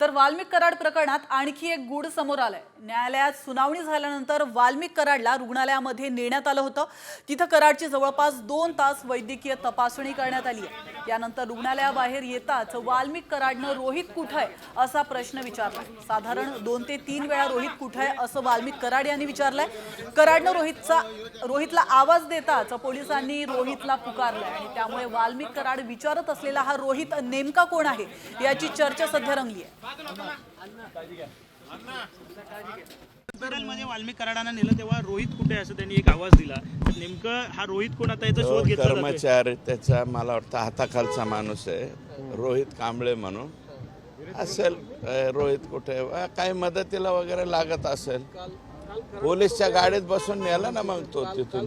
तर वाल्मिक कराड प्रकरणात आणखी एक गूढ समोर आलंय. न्यायालयात सुनावणी झाल्यानंतर वाल्मिक कराडला रुग्णालयामध्ये नेण्यात आलं होतं. तिथं कराडची जवळपास दोन तास वैद्यकीय तपासणी करण्यात आली आहे. यानंतर रुग्णालयाबाहेर येताच वाल्मिक कराडनं रोहित कुठं आहे असा प्रश्न विचारला. साधारण दोन ते तीन वेळा रोहित कुठं आहे असं वाल्मिक कराड यांनी विचारलंय. कराडनं रोहितचा रोहितला आवाज देताच पोलिसांनी रोहितला पुकारलंय. आणि त्यामुळे वाल्मिक कराड विचारत असलेला हा रोहित नेमका कोण आहे याची चर्चा सध्या रंगली आहे. हॉस्पिटलमध्ये वाल्मिक कराडांना नेलं तेव्हा रोहित कुठे असं त्यांनी एक आवाज दिला. तर नेमकं हा रोहित कोण आता याचा शोध तो घेतला जातोय. कर्मचारी त्याचा मला वाटतं हाताखालचा माणूस आहे. रोहित कांबळे म्हणून. असेल अ, रोहित कुठे अ, काही मदतीला वगैरे लागत असेल. पोलीसच्या गाडीत बसून नेला ना मग तो तिथून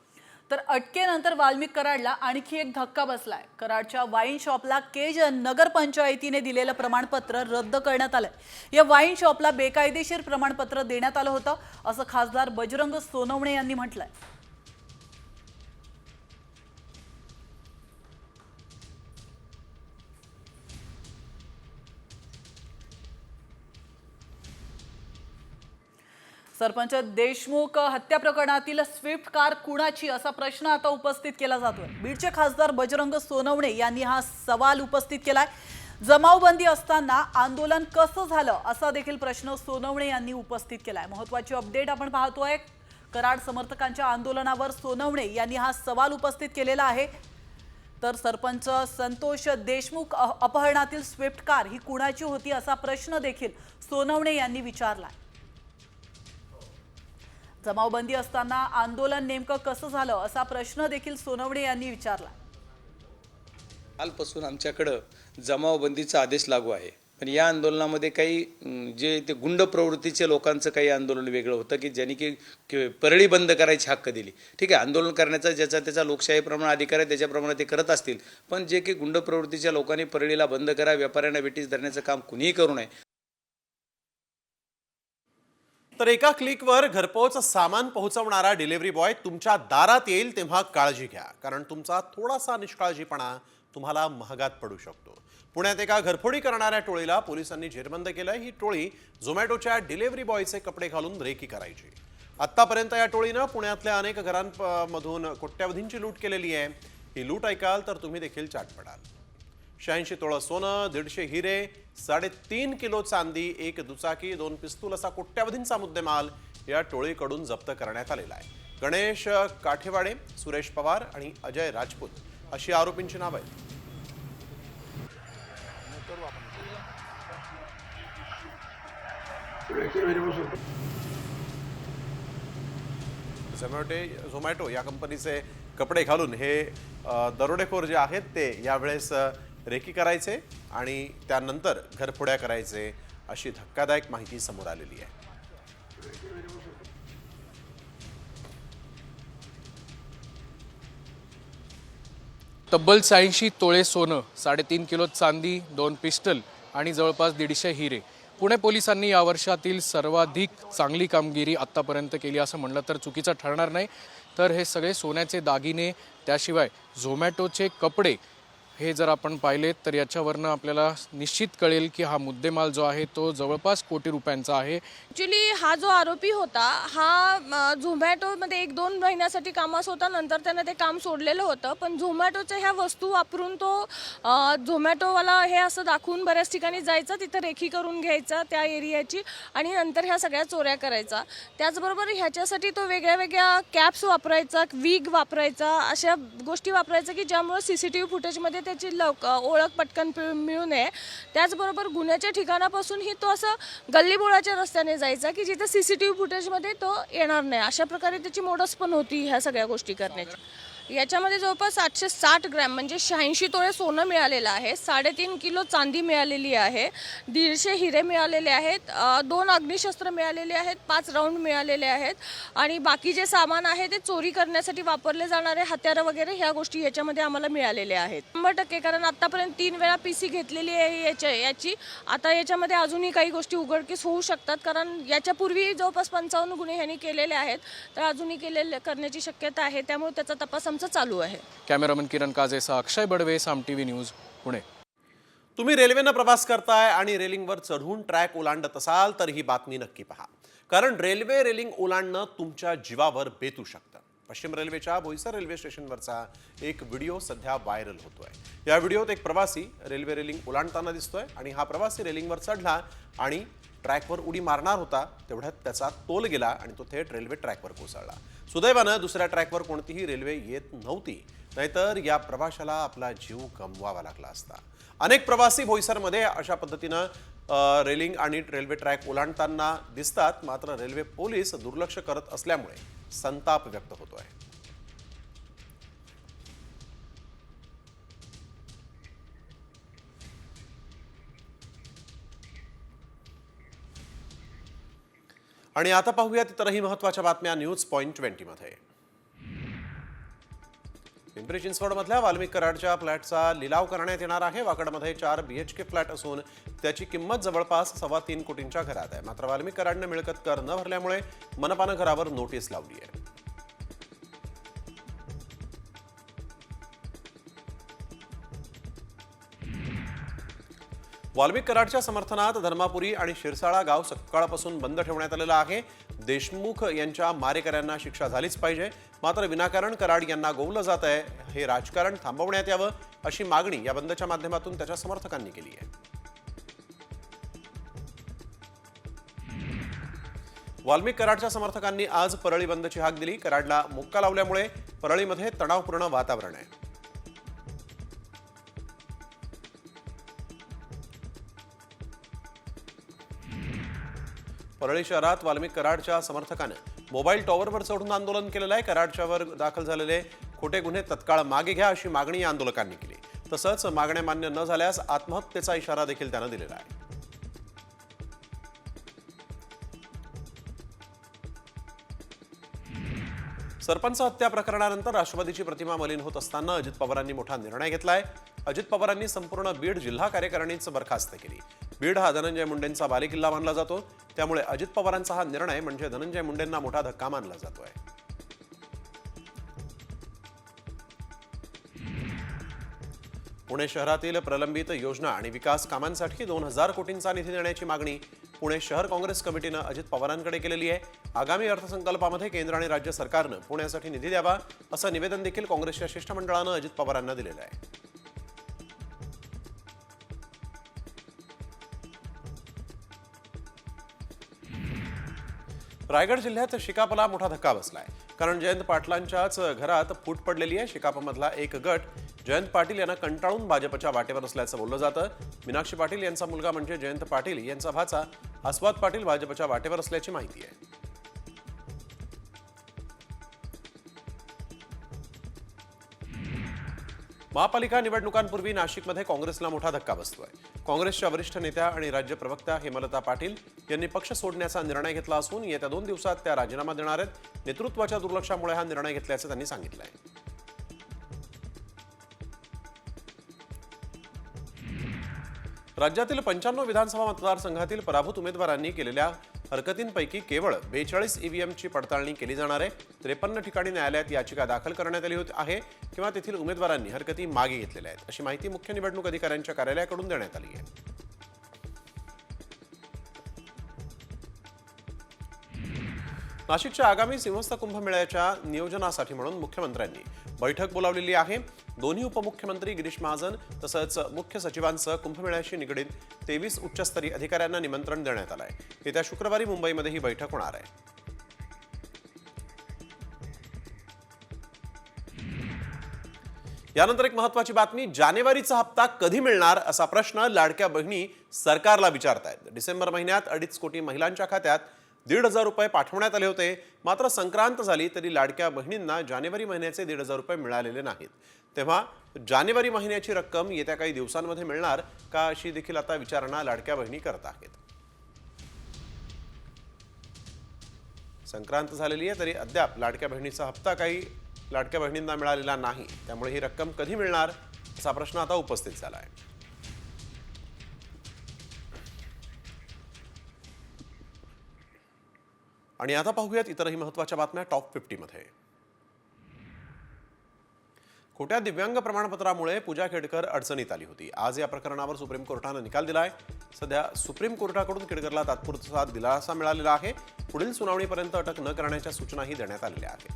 तर अटकेनंतर वाल्मिक कराडला आणखी एक धक्का बसलाय. कराडच्या वाईन शॉपला केज नगरपंचायतीने दिलेलं प्रमाणपत्र रद्द करण्यात आलंय. या वाईन शॉपला बेकायदेशीर प्रमाणपत्र देण्यात आलं होतं असं खासदार बजरंग सोनवणे यांनी म्हटलंय. सरपंच देशमुख हत्या प्रकरणातील स्विफ्ट कार कुणाची असा प्रश्न आता उपस्थित केला जातोय. बीडचे खासदार बजरंग सोनवणे यांनी हा सवाल उपस्थित केलाय. जमावबंदी असताना आंदोलन कसं झालं असा देखील प्रश्न सोनवणे यांनी उपस्थित केलाय. महत्वाची अपडेट आपण पाहतोय. कराड समर्थकांच्या आंदोलनावर सोनवणे यांनी हा सवाल उपस्थित केलेला आहे. तर सरपंच संतोष देशमुख अ- अपहरणातील स्विफ्ट कार ही कुणाची होती असा प्रश्न देखील सोनवणे यांनी विचारलाय. जमावबंदी असताना आंदोलन नेमकं कसं झालं असा प्रश्न देखील सोनवणे यांनी विचारला. कालपासून आमच्याकडं जमावबंदीचा आदेश लागू आहे. पण या आंदोलनामध्ये काही जे ते गुंड प्रवृत्तीच्या लोकांचं काही आंदोलन वेगळं होतं की ज्यांनी की की परळी बंद करायची हक्क दिली. ठीक आहे आंदोलन करण्याचा ज्याचा त्याचा लोकशाहीप्रमाणे अधिकार आहे त्याच्याप्रमाणे ते करत असतील. पण जे की गुंड प्रवृत्तीच्या लोकांनी परळीला बंद करा व्यापाऱ्यांना वेटीस धरण्याचं काम कुणीही करू नये. तर एका क्लिकवर घरपोच सामान पोहोचवणारा डिलिव्हरी बॉय तुमच्या दारात येईल तेव्हा काळजी घ्या. कारण तुमचा थोडासा निष्काळजीपणा तुम्हाला महागात पडू शकतो. पुण्यात एका घरफोडी करणाऱ्या टोळीला पोलिसांनी जेरबंद केलंय ही टोळी झोमॅटोच्या डिलिव्हरी बॉयचे कपडे घालून रेकी करायची. आत्तापर्यंत या टोळीनं पुण्यातल्या अनेक घरांमधून कोट्यावधींची लूट केलेली आहे. ही लूट ऐकाल तर तुम्ही देखील चाट पडाल. शहाऐंशी तोळं सोनं दीडशे हिरे साडेतीन किलो चांदी एक दुचाकी दोन पिस्तूल असा कोट्यावधींचा मुद्देमाल या टोळीकडून जप्त करण्यात आलेला आहे. गणेश काठेवाडे सुरेश पवार आणि अजय राजपूत अशी आरोपींची नावं आहेत. झोमॅटो झोमॅटो या कंपनीचे कपडे घालून हे दरोडेखोर जे आहेत ते यावेळेस रेकी करायचे आणि त्यानंतर घरफोड्या करायचे अशी धक्कादायक माहिती समोर आलेली आहे. तब्बल शहाऐंशी तोळे सोनं साडेतीन किलो चांदी दोन पिस्टल आणि जवळपास दीडशे हिरे. पुणे पोलिसांनी या वर्षातील सर्वाधिक चांगली कामगिरी आत्तापर्यंत केली असं म्हणलं तर चुकीचं ठरणार नाही. तर हे सगळे सोन्याचे दागिने त्याशिवाय झोमॅटोचे कपडे हे जर आपण पाहिलेत तर याच्यावरनं आपल्याला निश्चित कळेल की हा मुद्देमाल जो आहे तो जवळपास कोटी रुपयांचा आहे. ॲक्च्युली हा जो आरोपी होता हा झोमॅटोमध्ये एक दोन महिन्यासाठी कामास होता नंतर त्यानं ते काम सोडलेलं होतं. पण झोमॅटोच्या ह्या वस्तू वापरून तो झोमॅटोवाला हे असं दाखवून बऱ्याच ठिकाणी जायचा तिथं रेखी करून घ्यायचा त्या एरियाची आणि नंतर ह्या सगळ्या चोऱ्या करायचा. त्याचबरोबर ह्याच्यासाठी तो वेगळ्या वेगळ्या कॅप्स वापरायचा वीग वापरायचा अशा गोष्टी वापरायचा की ज्यामुळे सी सी टी व्ही फुटेजमध्ये त्याची लवक ओळख पटकन पिळ- मिळू नये. त्याचबरोबर गुन्ह्याच्या ठिकाणापासूनही तो असं गल्लीबोळाच्या रस्त्याने जायचा की जिथे सी सी टी व्ही फुटेजमध्ये तो येणार नाही. अशा प्रकारे त्याची मोडस पण होती ह्या सगळ्या गोष्टी करण्याची. याच्यामध्ये जवळपास सातशे साठ ग्रॅम म्हणजे शहाऐंशी तोळे सोनं मिळालेलं आहे साडेतीन किलो चांदी मिळालेली आहे दीडशे हिरे मिळालेले आहेत दोन अग्निशस्त्र मिळालेले आहेत पाच राऊंड मिळालेले आहेत आणि बाकी जे सामान आहे ते चोरी करण्यासाठी वापरले जाणारे हत्यारं वगैरे ह्या गोष्टी याच्यामध्ये आम्हाला मिळालेल्या आहेत. शंभर टक्के कारण आत्तापर्यंत तीन वेळा पी सी घेतलेली आहे याच्या याची. आता याच्यामध्ये अजूनही काही गोष्टी उघडकीस होऊ शकतात कारण याच्यापूर्वी जवळपास पंचावन्न गुन्हे ह्यांनी केलेले आहेत तर अजूनही केलेले करण्याची शक्यता आहे त्यामुळे त्याचा तपास आमचा चालू आहे. Cameraman Kiran काजेसह Akshay Badve Saam T V news Pune. तुम्ही रेल्वेनं प्रवास करताय आणि रेलिंगवर चढून ट्रॅक ओलांडत असाल तर ही बातमी नक्की पहा. कारण रेल्वे रेलिंग ओलांडणं तुमच्या जीवावर बेतू शकतं. पश्चिम रेल्वेच्या बोईसर रेल्वे स्टेशनवरचा एक व्हिडिओ सध्या व्हायरल होतोय. या व्हिडिओत एक प्रवासी रेल्वे रेलिंग ओलांडताना दिसतोय आणि हा प्रवासी रेलिंगवर चढला आणि ट्रॅकवर उडी मारणार होता तेवढ्यात त्याचा तोल गेला आणि तो थेट रेल्वे ट्रॅकवर कोसळला. सुदैवानं दुसऱ्या ट्रॅकवर कोणतीही रेल्वे येत नव्हती नाहीतर या प्रवाशाला आपला जीव गमवावा लागला असता. अनेक प्रवासी भोईसरमध्ये अशा पद्धतीनं रेलिंग आणि रेल्वे ट्रॅक ओलांडताना दिसतात मात्र रेल्वे पोलीस दुर्लक्ष करत असल्यामुळे संताप व्यक्त होतो आहे आणि आता पाहूयात इतरही महत्त्वाच्या बातम्या न्यूज पॉईंट ट्वेंटीमध्ये. पिंपरी चिंचवडमधल्या वाल्मिक कराडच्या फ्लॅटचा लिलाव करण्यात येणार आहे. वाकडमध्ये चार बीएचके फ्लॅट असून त्याची किंमत जवळपास सव्वा तीन कोटींच्या घरात आहे. मात्र वाल्मिक कराडनं मिळकत कर न भरल्यामुळे मनपानं घरावर नोटीस लावली आहे. वाल्मिक कराडच्या समर्थनात धर्मापुरी आणि शिरसाळा गाव सकाळपासून बंद ठेवण्यात आलेलं आहे. देशमुख यांच्या मारेकऱ्यांना शिक्षा झालीच पाहिजे. मात्र विनाकारण कराड यांना गोवलं जात आहे. हे राजकारण थांबवण्यात यावं अशी मागणी या बंदच्या माध्यमातून त्याच्या समर्थकांनी केली आहे. वाल्मिक कराडच्या समर्थकांनी आज परळी बंदची हाक दिली. कराडला मुक्का लावल्यामुळे परळीमध्ये तणावपूर्ण वातावरण आहे. परळी शहरात वाल्मिक कराडच्या समर्थकानं मोबाईल टॉवरवर चढून आंदोलन केलेलं आहे. कराडच्यावर दाखल झालेले खोटे गुन्हे तत्काळ मागे घ्या अशी मागणी या आंदोलकांनी केली. तसंच मागण्या मान्य न झाल्यास आत्महत्येचा इशारा देखील त्यानं दिलेला आहे. सरपंच हत्या प्रकरणानंतर राष्ट्रवादीची प्रतिमा मलिन होत असताना अजित पवारांनी मोठा निर्णय घेतलाय. अजित पवारांनी संपूर्ण बीड जिल्हा कार्यकारिणीच बरखास्त केली. बीड हा धनंजय मुंडेंचा बालेकिल्ला मानला जातो. त्यामुळे अजित पवारांचा हा निर्णय म्हणजे धनंजय मुंडेंना मोठा धक्का मानला जातोय. पुणे शहरातील प्रलंबित योजना आणि विकास कामांसाठी दोन हजार कोटींचा निधी देण्याची मागणी पुणे शहर काँग्रेस कमिटीनं अजित पवारांकडे केलेली आहे. आगामी अर्थसंकल्पामध्ये केंद्र आणि राज्य सरकारनं पुण्यासाठी निधी द्यावा असं निवेदन देखील काँग्रेसच्या शिष्टमंडळानं अजित पवारांना दिलेलं आहे. रायगड जिल्ह्यात शिकापला मोठा धक्का बसलाय. कारण जयंत पाटलांच्याच घरात फूट पडलेली आहे. शिकापमधला एक गट जयंत पाटील यांना कंटाळून भाजपच्या वाटेवर असल्याचं बोललं जातं. मीनाक्षी पाटील यांचा मुलगा म्हणजे जयंत पाटील यांचा भाचा आस्वाद पाटील भाजपच्या वाटेवर असल्याची माहिती आहे. महापालिका निवडणुकांपूर्वी नाशिकमध्ये काँग्रेसला मोठा धक्का बसतोय. काँग्रेसच्या वरिष्ठ नेत्या आणि राज्य प्रवक्त्या हेमलता पाटील यांनी पक्ष सोडण्याचा निर्णय घेतला असून येत्या दोन दिवसात त्या राजीनामा देणार आहेत. नेतृत्वाच्या दुर्लक्षामुळे हा निर्णय घेतल्याचं त्यांनी सांगितलं आहे राज्यातील पंच्याण्णव विधानसभा मतदारसंघातील पराभूत उमेदवारांनी केलेल्या हरकतींपैकी केवळ बेचाळीस ईव्हीएमची पडताळणी केली जाणार आहे. त्रेपन्न ठिकाणी न्यायालयात याचिका दाखल करण्यात आली होती आहे किंवा तेथील उमेदवारांनी हरकती मागे घेतलेल्या आहेत. अशी माहिती मुख्य निवडणूक अधिकाऱ्यांच्या कार्यालयाकडून देण्यात आली आहे. नाशिकच्या आगामी सिंहस्थ कुंभमेळ्याच्या नियोजनासाठी म्हणून मुख्यमंत्र्यांनी बैठक बोलावलेली आहे. दोन्ही उपमुख्यमंत्री गिरीश महाजन तसंच मुख्य सचिवांसह कुंभमेळ्याशी निगडीत तेवीस उच्चस्तरीय अधिकाऱ्यांना निमंत्रण देण्यात आलं आहे येत्या शुक्रवारी मुंबईमध्ये ही बैठक होणार आहे. यानंतर एक महत्वाची बातमी जानेवारीचा हप्ता कधी मिळणार असा प्रश्न लाडक्या बहिणी सरकारला विचारतायत. डिसेंबर महिन्यात अडीच कोटी महिलांच्या खात्यात दीड हजार रुपये पाठवण्यात आले होते. मात्र संक्रांत झाली तरी लाडक्या बहिणींना जानेवारी महिन्याचे दीड हजार रुपये मिळालेले नाहीत. तेव्हा जानेवारी महिन्याची रक्कम येत्या काही दिवसांमध्ये मिळणार का अशी देखील आता विचारणा लाडक्या बहिणी करत आहेत. संक्रांत झालेली आहे तरी अद्याप लाडक्या बहिणीचा हप्ता काही लाडक्या बहिणींना मिळालेला नाही. त्यामुळे ही रक्कम कधी मिळणार असा प्रश्न आता उपस्थित झाला आहे. आणि आता पाहूयात इतरही महत्त्वाच्या बातम्या टॉप फिफ्टीमध्ये. खोट्या दिव्यांग प्रमाणपत्रामुळे पूजा खेडकर अडचणीत आली होती. आज या प्रकरणावर सुप्रीम कोर्टानं निकाल दिलाय. सध्या सुप्रीम कोर्टाकडून खेडकरला तात्पुरता दिलासा मिळालेला आहे. पुढील सुनावणीपर्यंत अटक न करण्याच्या सूचनाही देण्यात आलेल्या आहेत.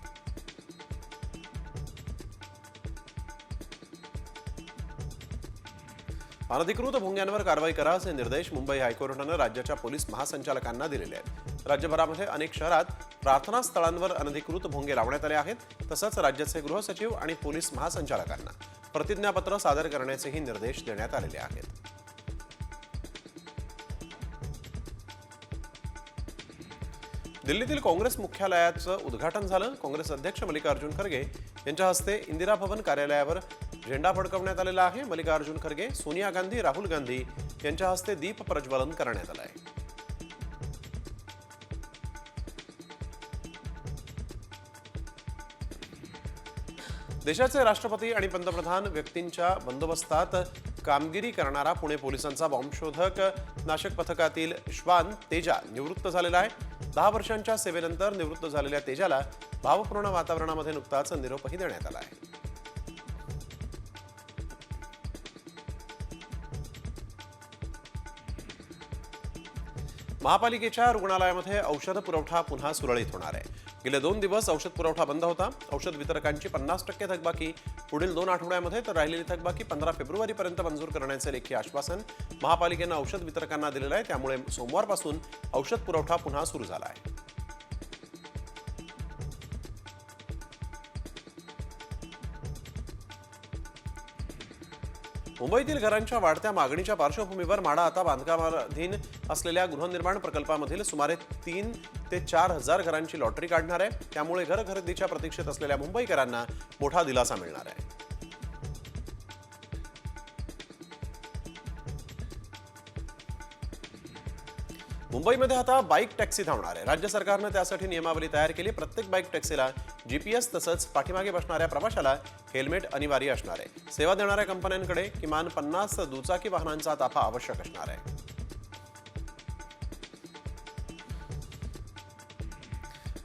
अनधिकृत भोंग्यांवर कारवाई करा असे निर्देश मुंबई हायकोर्टानं राज्याच्या पोलीस महासंचालकांना दिलेले आहेत. राज्यभरामध्ये अनेक शहरात प्रार्थना स्थळांवर अनधिकृत भोंगे लावण्यात आले आहेत. तसंच राज्याचे गृहसचिव आणि पोलीस महासंचालकांना प्रतिज्ञापत्र सादर करण्याचेही निर्देश देण्यात आलेले आहेत. दिल्लीतील काँग्रेस मुख्यालयाचं उद्घाटन झालं. काँग्रेस अध्यक्ष मल्लिकार्जुन खरगे यांच्या हस्ते इंदिरा भवन कार्यालयावर झेंडा फडकवण्यात आलेला आहे. मल्लिकार्जुन खरगे सोनिया गांधी राहुल गांधी यांच्या हस्ते दीप प्रज्वलन करण्यात आलं आहे. देशाचे राष्ट्रपती आणि पंतप्रधान व्यक्तींच्या बंदोबस्तात कामगिरी करणारा पुणे पोलिसांचा बॉम्बशोधक नाशक पथकातील श्वान तेजा निवृत्त झालेला आहे. दहा वर्षांच्या सेवेनंतर निवृत्त झालेल्या तेजाला भावपूर्ण वातावरणामध्ये नुकताच निरोपही देण्यात आला आहे. महापालिकेच्या रुग्णालयामध्ये औषध पुरवठा पुन्हा सुरळीत होणार आहे. गेले दोन दिवस औषध पुरवठा बंद होता. औषध वितरकांची पन्नास टक्के थकबाकी. पुढील दोन आठवड्यामध्ये तर राहिलेली थकबाकी पंधरा फेब्रुवारीपर्यंत मंजूर करण्याचे लेखी आश्वासन महापालिकेनं औषध वितरकांना दिलेलं आहे. त्यामुळे सोमवारपासून औषध पुरवठा पुन्हा सुरू झाला आहे. मुंबईतील घरांच्या वाढत्या मागणीच्या पार्श्वभूमीवर माडा आता बांधकामाधीन असलेल्या गृहनिर्माण प्रकल्पामधील सुमारे तीन ते चार हजार घरांची लॉटरी काढणार आहे. त्यामुळे घर खरेदीच्या प्रतीक्षेत असलेल्या मुंबईकरांना मोठा दिलासा मिळणार आहे. मुंबईमध्ये आता बाईक टॅक्सी धावणार आहे. राज्य सरकारनं त्यासाठी नियमावली तयार केली. प्रत्येक बाईक टॅक्सीला जीपीएस तसंच पाठीमागे बसणाऱ्या प्रवाशाला हेल्मेट अनिवार्य असणार आहे. सेवा देणाऱ्या कंपन्यांकडे किमान पन्नास दुचाकी वाहनांचा ताफा आवश्यक असणार आहे.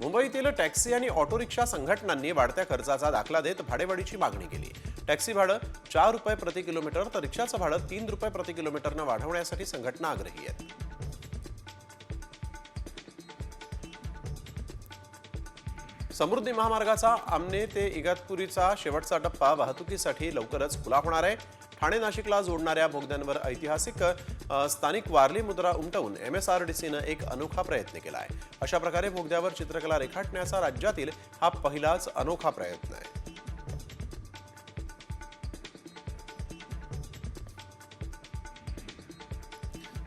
मुंबईतील टॅक्सी आणि ऑटो रिक्षा संघटनांनी वाढत्या खर्चाचा दाखला देत भाडेवाढीची मागणी केली. टॅक्सी भाडं चार रुपये प्रति किलोमीटर तर रिक्षाचं भाडं तीन रुपये प्रति किलोमीटरनं वाढवण्यासाठी संघटना आग्रही आहेत. समृद्धी महामार्गाचा आमने ते इगतपुरीचा शेवटचा टप्पा वाहतुकीसाठी लवकरच खुला होणार आहे. ठाणे नाशिकला जोडणाऱ्या बोगद्यांवर ऐतिहासिक स्थानिक वारली मुद्रा उमटवून एम एस आर डी सीनं एक अनोखा प्रयत्न केला आहे अशा प्रकारे बोगद्यावर चित्रकला रेखाटण्याचा राज्यातील हा पहिलाच अनोखा प्रयत्न आहे.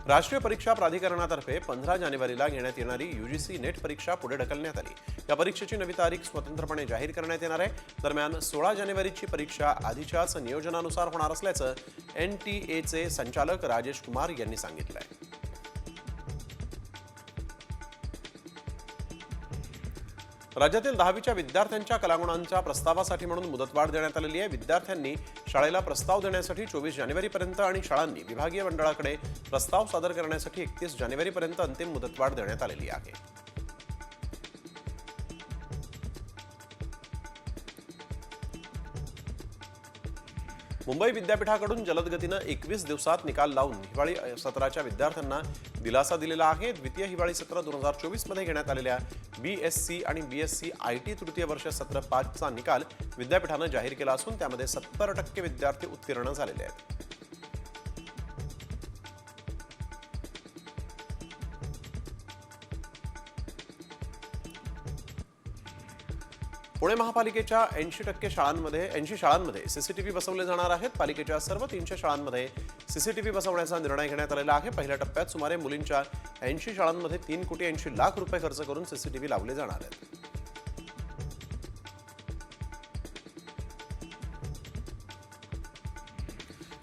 राष्ट्रीय परीक्षा प्राधिकरणातर्फे पंधरा जानेवारीला घेण्यात येणारी युजीसी नेट परीक्षा पुढे ढकलण्यात आली. या परीक्षेची नवी तारीख स्वतंत्रपणे जाहीर करण्यात येणार आहे. दरम्यान सोळा जानेवारीची परीक्षा आधीच्याच नियोजनानुसार होणार असल्याचं एन टी एचे संचालक राजेश कुमार यांनी सांगितलं आहे राज्यातील दहावीच्या विद्यार्थ्यांच्या कलागुणांच्या प्रस्तावासाठी म्हणून मुदतवाढ देण्यात आलेली आहे. विद्यार्थ्यांनी शाळेला प्रस्ताव देण्यासाठी चोवीस जानेवारीपर्यंत आणि शाळांनी विभागीय मंडळाकडे प्रस्ताव सादर करण्यासाठी एकतीस जानेवारीपर्यंत अंतिम मुदतवाढ देण्यात आलेली आहे. मुंबई विद्यापीठाकडून जलदगतीनं एकवीस दिवसात निकाल लावून हिवाळी सत्राच्या विद्यार्थ्यांना दिलासा दिलेला आहे. द्वितीय हिवाळी सत्र दोन हजार चोवीसमध्ये घेण्यात आलेल्या बी एस सी आणि B S C I T तृतीय वर्ष सत्र पाचचा निकाल विद्यापीठानं जाहीर केला असून त्यामध्ये सत्तर टक्के विद्यार्थी उत्तीर्ण झालेले आहेत. पुणे महापालिकेच्या ऐंशी टक्के शाळांमध्ये ऐंशी शाळांमध्ये सीसीटीव्ही बसवले जाणार आहेत. पालिकेच्या सर्व तीनशे शाळांमध्ये सीसीटीव्ही बसवण्याचा निर्णय घेण्यात आलेला आहे. पहिल्या टप्प्यात सुमारे मुलींच्या ऐंशी शाळांमध्ये तीन कोटी ऐंशी लाख रुपये खर्च करून सीसीटीव्ही लावले जाणार आहेत.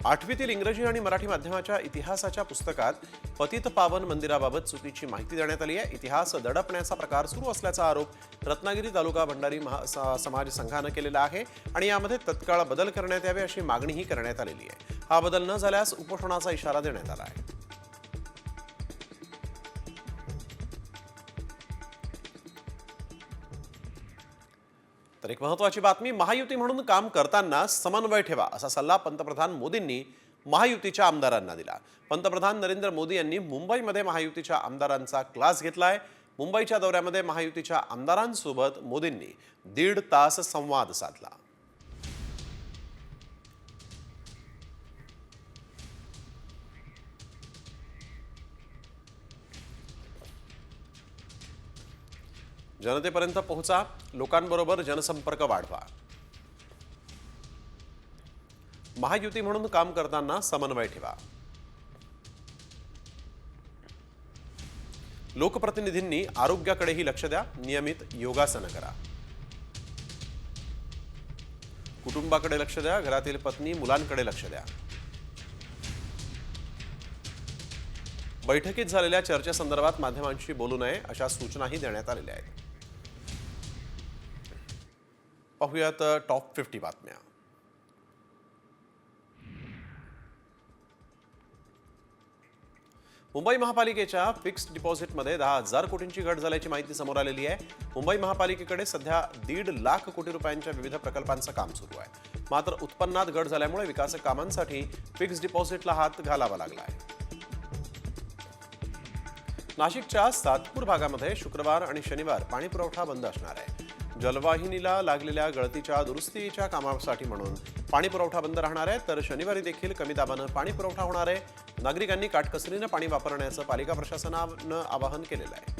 आठवीतील इंग्रजी आणि मराठी माध्यमाच्या इतिहासाच्या पुस्तकात पतित पावन मंदिराबाबत चुकीची माहिती देण्यात आली आहे. इतिहास दडपण्याचा प्रकार सुरू असल्याचा आरोप रत्नागिरी तालुका भंडारी समाज संघानं केलेला आहे आणि यामध्ये तत्काळ बदल करण्यात यावे अशी मागणीही करण्यात आलेली आहे. हा बदल न झाल्यास उपोषणाचा इशारा देण्यात आला आहे. तर एक महत्वाची बातमी महायुती म्हणून काम करताना समन्वय ठेवा असा सल्ला पंतप्रधान मोदींनी महायुतीच्या आमदारांना दिला. पंतप्रधान नरेंद्र मोदी यांनी मुंबईमध्ये महायुतीच्या आमदारांचा क्लास घेतलाय. मुंबईच्या दौऱ्यामध्ये महायुतीच्या आमदारांसोबत मोदींनी दीड तास संवाद साधला. जनतेपर्यंत पोहोचा. लोकांबरोबर जनसंपर्क वाढवा. महायुती म्हणून काम करताना समन्वय ठेवा. लोकप्रतिनिधींनी आरोग्याकडेही लक्ष द्या नियमित योगासनं करा. कुटुंबाकडे लक्ष द्या घरातील पत्नी मुलांकडे लक्ष द्या. बैठकीत झालेल्या चर्चेसंदर्भात माध्यमांशी बोलू नये अशा सूचनाही देण्यात आलेल्या आहेत. पाहूयात टॉप फिफ्टी बातम्या. मुंबई महापालिकेच्या फिक्स्ड डिपॉझिटमध्ये दहा हजार कोटींची घट झाल्याची माहिती समोर आलेली आहे. मुंबई महापालिकेकडे सध्या दीड लाख कोटी रुपयांच्या विविध प्रकल्पांचं काम सुरू आहे. मात्र उत्पन्नात घट झाल्यामुळे विकास कामांसाठी फिक्स्ड डिपॉझिटला हात घालावा लागला आहे. नाशिकच्या सातपूर भागामध्ये शुक्रवार आणि शनिवार पाणी पुरवठा बंद असणार आहे. जलवाहिनीला लागलेल्या गळतीच्या दुरुस्तीच्या कामासाठी म्हणून पाणी पुरवठा बंद राहणार आहे. तर शनिवारी देखील कमी दाबानं पाणी पुरवठा होणार आहे. नागरिकांनी काटकसरीनं पाणी वापरण्याचं पालिका प्रशासनानं आवाहन केलेलं आहे.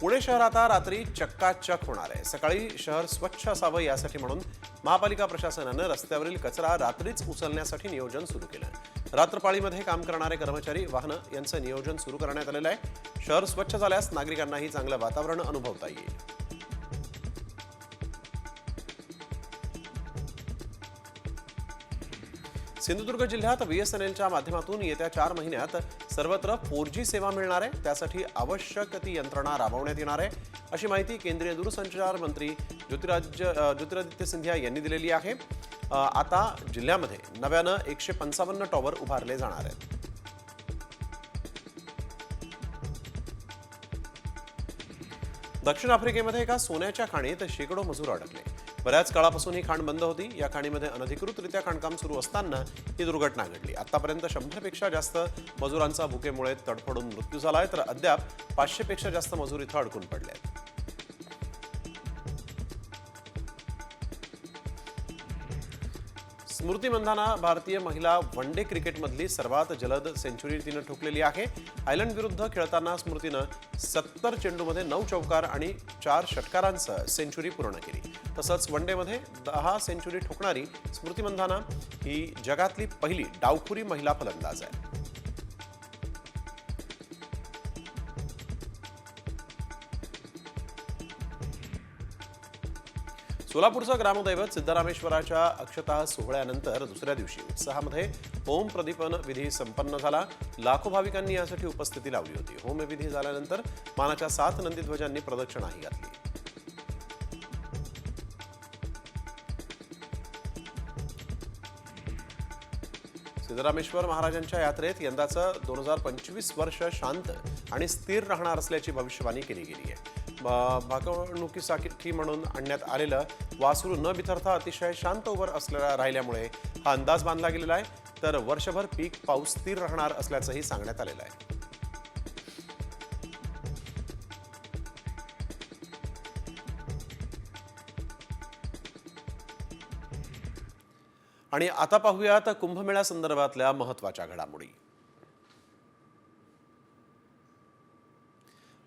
पुणे शहर आता रात्री चक्काचक होणार आहे. सकाळी शहर स्वच्छ असावं यासाठी म्हणून महापालिका प्रशासनानं रस्त्यावरील कचरा रात्रीच उचलण्यासाठी नियोजन सुरू केलं. रात्रपाळीमध्ये काम करणारे कर्मचारी वाहनं यांचं नियोजन सुरू करण्यात आलेलं आहे. शहर स्वच्छ झाल्यास नागरिकांनाही चांगलं वातावरण अनुभवता येईल. सिंधुदुर्ग जिल्ह्यात बीएसएनएलच्या माध्यमातून येत्या चार महिन्यात सर्वत्र फोर जी सेवा मिळणार आहे. त्यासाठी आवश्यक ती यंत्रणा राबवण्यात येणार आहे. अशी माहिती केंद्रीय दूरसंचार मंत्री ज्योतिराज्य ज्योतिरादित्य सिंधिया यांनी दिलेली आहे. आता जिल्ह्यामध्ये नव्यानं एकशे पंचावन्न टॉवर उभारले जाणार आहेत. दक्षिण आफ्रिकेमध्ये एका सोन्याच्या खाणीत शेकडो मजूर अडकले. बऱ्याच काळापासून ही खाण बंद होती. या खाणीमध्ये अनधिकृतरित्या खाणकाम सुरू असताना ही दुर्घटना घडली. आतापर्यंत शंभरपेक्षा जास्त मजुरांचा भुकेमुळे तडफडून मृत्यू झाला आहे तर अद्याप पाचशेपेक्षा जास्त मजूर इथं अडकून पडले आहेत. स्मृती मंधाना भारतीय महिला वन डे क्रिकेटमधली सर्वात जलद सेंचुरी तिनं ठोकलेली आहे. आयर्लंड विरुद्ध खेळताना स्मृतीनं सत्तर चेंडूमध्ये नऊ चौकार आणि चार षटकारांसह सेंचुरी पूर्ण केली. तसंच वन डेमध्ये दहा सेंचुरी ठोकणारी स्मृती मंधाना ही जगातली पहिली डावखुरी महिला फलंदाज आहे. सोलापूरचं ग्रामदैवत सिद्धरामेश्वराच्या अक्षता सोहळ्यानंतर दुसऱ्या दिवशी उत्साहामध्ये होम प्रदीपन विधी संपन्न झाला. लाखो भाविकांनी यासाठी उपस्थिती लावली होती. होम विधी झाल्यानंतर मानाच्या सात नंदीध्वजांनी प्रदक्षिणाही घातली. सिद्धरामेश्वर महाराजांच्या यात्रेत यंदाचं दोन हजार पंचवीस वर्ष शांत आणि स्थिर राहणार असल्याची भविष्यवाणी केली गेली आहे. भागवणुकीसाठी म्हणून आणण्यात आलेलं वासरू न बिथरता अतिशय शांत उभं असलेला राहिल्यामुळे हा अंदाज बांधला गेलेला आहे. तर वर्षभर पीक पाऊस स्थिर राहणार असल्याचंही सांगण्यात आलेलं आहे. आणि आता पाहूयात कुंभमेळ्या संदर्भातल्या महत्त्वाच्या घडामोडी.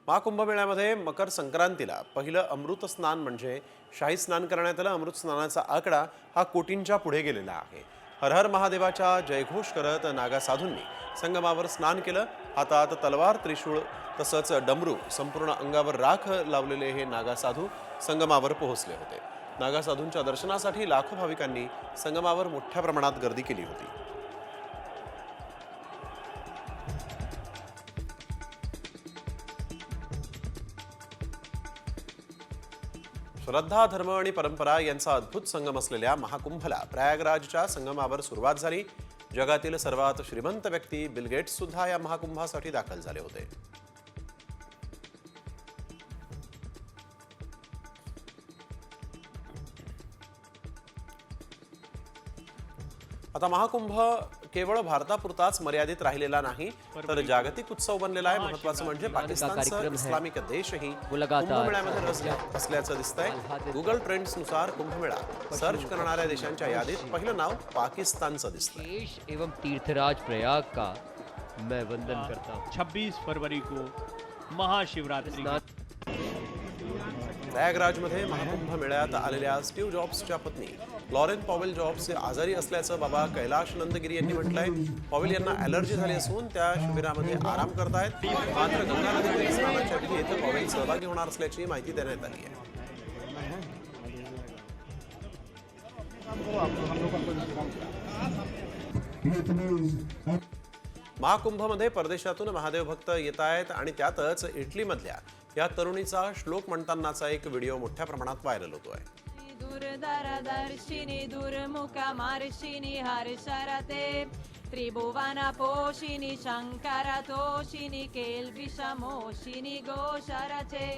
महाकुंभमेळ्यामध्ये मकर संक्रांतीला पहिलं अमृत स्नान म्हणजे शाही स्नान करण्यात आलं अमृत स्नानाचा आकडा हा कोटींच्या पुढे गेलेला आहे. हर हर महादेवाच्या जयघोष करत नागा साधूंनी संगमावर स्नान केलं. हातात तलवार त्रिशूळ तसंच डमरू संपूर्ण अंगावर राख लावलेले हे नागा साधू संगमावर पोहोचले होते. नागासाधूंच्या दर्शनासाठी लाखो भाविकांनी संगमावर मोठ्या प्रमाणात गर्दी केली होती. श्रद्धा धर्म आणि परंपरा यांचा अद्भुत संगम असलेल्या महाकुंभला प्रयागराजच्या संगमावर सुरुवात झाली. जगातील सर्वात श्रीमंत व्यक्ती बिल गेट्स सुद्धा या महाकुंभासाठी दाखल झाले होते. आता महाकुंभ केवळ भारतापुरताच मर्यादित राहिलेला नाही तर जागतिक उत्सव बनलेला आहे. महत्वाचं म्हणजे पाकिस्तानसह इस्लामिक देशही कुंभमेळ्यामध्ये रस घेत असल्याचं दिसतंय. गुगल ट्रेंड्सनुसार कुंभमेळा सर्च करणाऱ्या देशांच्या यादीत पहिलं नाव पाकिस्तानचं दिसतंय. देश एवं तीर्थराज प्रयाग का? मैं वंदन करता हूँ. 26 फरवरी को महाशिवरात्रि प्रयागराजमध्ये महाकुंभ मेळ्यात आलेल्या स्टीव्ह जॉब्सच्या पत्नी लॉरेन पॉवेल जॉब्स आजारी असल्याचं बाबा कैलाश नंदगिरी यांनी म्हटलंय. पॉवेल यांना अलर्जी झाली असून त्या शिबिरामध्ये आराम करतायत. मात्र गंगा नदी स्नानाच्या विधीत पॉवेल सहभागी होणार असल्याची माहिती देण्यात आली आहे. महाकुंभमध्ये परदेशातून महादेव भक्त येत आहेत आणि त्यातच इटलीमधल्या या तरुणीचा श्लोक म्हणतानाचा एक व्हिडिओ मोठ्या प्रमाणात व्हायरल होतोय. दुर्धरदर्शिनि दुर्मुखमार्शिनि हर्षरते त्रिभुवनपोषिनि शङ्करतोषिनि केल्विषमोषिनि गोशरचे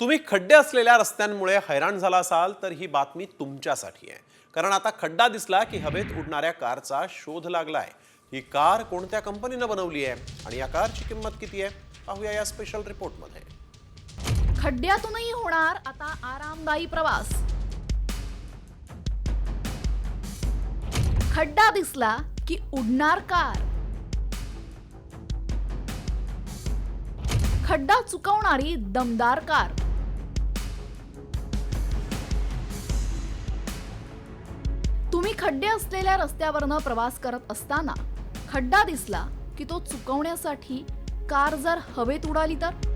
तुम्ही खड्डे असलेल्या रस्त्यांमुळे हैराण झाला असाल तर ही बातमी तुमच्यासाठी आहे. कारण आता खड्डा दिसला की हवेत उडणाऱ्या कारचा शोध लागलाय. ही कार कोणत्या कंपनीनं बनवली आहे? आणि या कारची किंमत किती आहे? पाहूया या स्पेशल रिपोर्टमध्ये खड्ड्यातूनही होणार आता आरामदायी प्रवास. खड्डा दिसला की उडणार कार. खड्डा चुकवणारी दमदार कार. तुम्ही खड्डे असलेल्या रस्त्यावरनं प्रवास करत असताना खड्डा दिसला की तो चुकवण्यासाठी कार जर हवेत उडाली तर?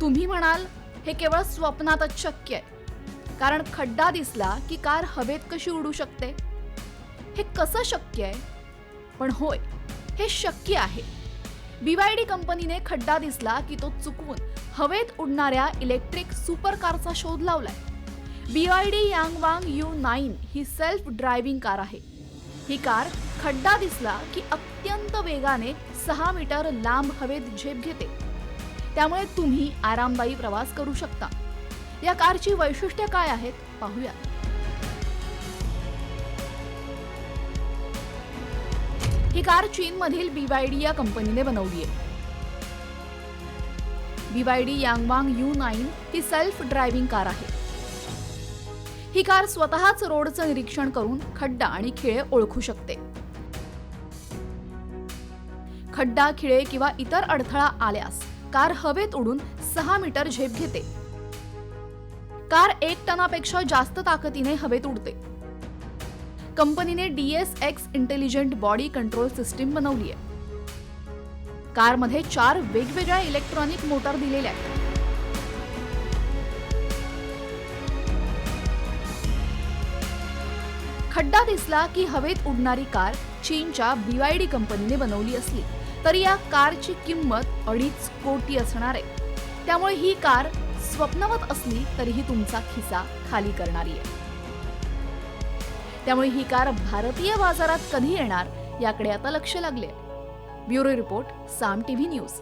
तुम्ही म्हणाल हे केवळ स्वप्नातच शक्य आहे. कारण खड्डा दिसला की कार हवेत कशी उडू शकते? हे कसं शक्य आहे? पण होय हे शक्य आहे. बीवायडी कंपनीने खड्डा दिसला की तो चुकवून हवेत उडणाऱ्या इलेक्ट्रिक सुपर कारचा शोध लावलाय. बीवायडी यांगवांग यू नाईन ही सेल्फ ड्रायव्हिंग कार आहे. ही कार खड्डा दिसला की अत्यंत वेगाने सहा मीटर लांब हवेत झेप घेते. त्यामुळे तुम्ही आरामदायी प्रवास करू शकता. या कारची वैशिष्ट्य काय आहेत? पाहूया. ही कार चीनमधील बीवायडी या कंपनीने बनवली आहे. बीवायडी यांगवांग यू नाईन ही सेल्फ ड्रायव्हिंग कार आहे. ही कार स्वतःच रोडचं निरीक्षण करून खड्डा आणि खिळे ओळखू शकते. खड्डा खिळे किंवा इतर अडथळा आल्यास कार हवेत उडून सहा मीटर झेप घेते. कार एक टनापेक्षा जास्त ताकदीने हवेत उडते. कंपनीने DS X intelligent body control system बनवली आहे कारमध्ये चार वेगवेगळ्या इलेक्ट्रॉनिक मोटर दिलेल्या आहेत. खड्डा दिसला की हवेत उडणारी कार चीनच्या बीवायडी कंपनीने बनवली असली. तरी या कारची किंमत अडीच कोटी असणार आहे. त्यामुळे ही कार स्वप्नवत असली तरीही तुमचा खिसा खाली करणारी आहे. त्यामुळे ही कार भारतीय बाजारात कधी येणार याकडे आता लक्ष लागले. Bureau report Saam TV news.